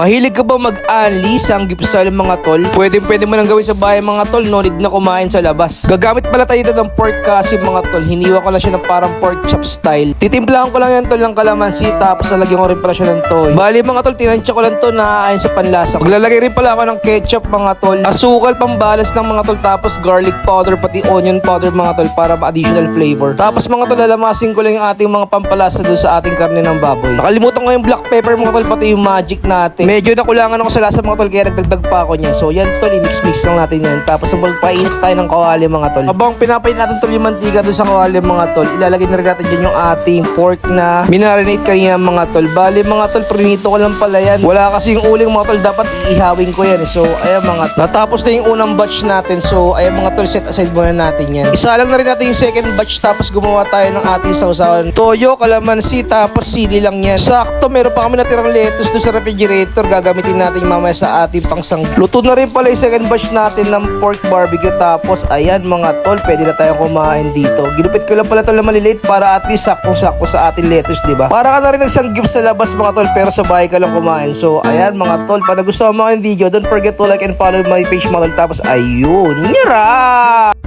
Mahilig ka ba mag-ali sa gipsal mga tol? Pwede pwede mo nang gawin sa bahay mga tol, no need na kumain sa labas. Gagamit pala tayo dito ng pork kasi mga tol, hiniwa ko lang siya ng parang pork chop style. Titimplahan ko lang yan tol ng kalamansi tapos lalagyan ko rin pala siya ng toy. Bali mga tol, tinansya ko lang to na ayon sa panlasa. Maglalagay rin pala ako ng ketchup mga tol, asukal pambalas ng mga tol tapos garlic powder pati onion powder mga tol para ma-additional flavor. Tapos mga tol, lalamasin ko lang yung ating mga pampalasa doon sa ating karne ng baboy. Nakalimutan ko yung black pepper mga tol pati yung magic natin. Medyo nakulangan ako sa lasa mga tol kaya nagdagdag pa ako niya. So yan tol, i-mix-mix lang natin yan. Tapos magpainit tayo ng kawali mga tol. Habang pinapainit natin tol yung mantika doon sa kawali mga tol, ilalagay na rin natin dyan yung ating pork na minarinate kanina mga tol. Bali mga tol, prinito ko lang pala yan. Wala kasi yung uling mga tol, dapat iihawin ko yan. So ayan mga tol. Natapos na yung unang batch natin. So ayan mga tol, set aside muna natin yan. Isa lang na rin natin yung second batch tapos gumawa tayo ng ating sausawan. Toyo, kalamansi, tapos sili lang yan. Sakto, meron pa kami natirang lettuce doon sa refrigerator. Gagamitin natin mamaya sa ating pangsang. Luto na rin pala yung second batch natin ng pork barbecue. Tapos, ayan mga tol, pwede na tayong kumain dito. Ginupit ko lang pala tol na maliliit para at least sakto-sakto sa ating lettuce, di ba? Para ka na rin nagsanggip sa labas mga tol, pero sa bahay ka lang kumain. So, ayan mga tol, pag nagustuhan mo ang video, don't forget to like and follow my page mga tol. Tapos, ayun, nyara!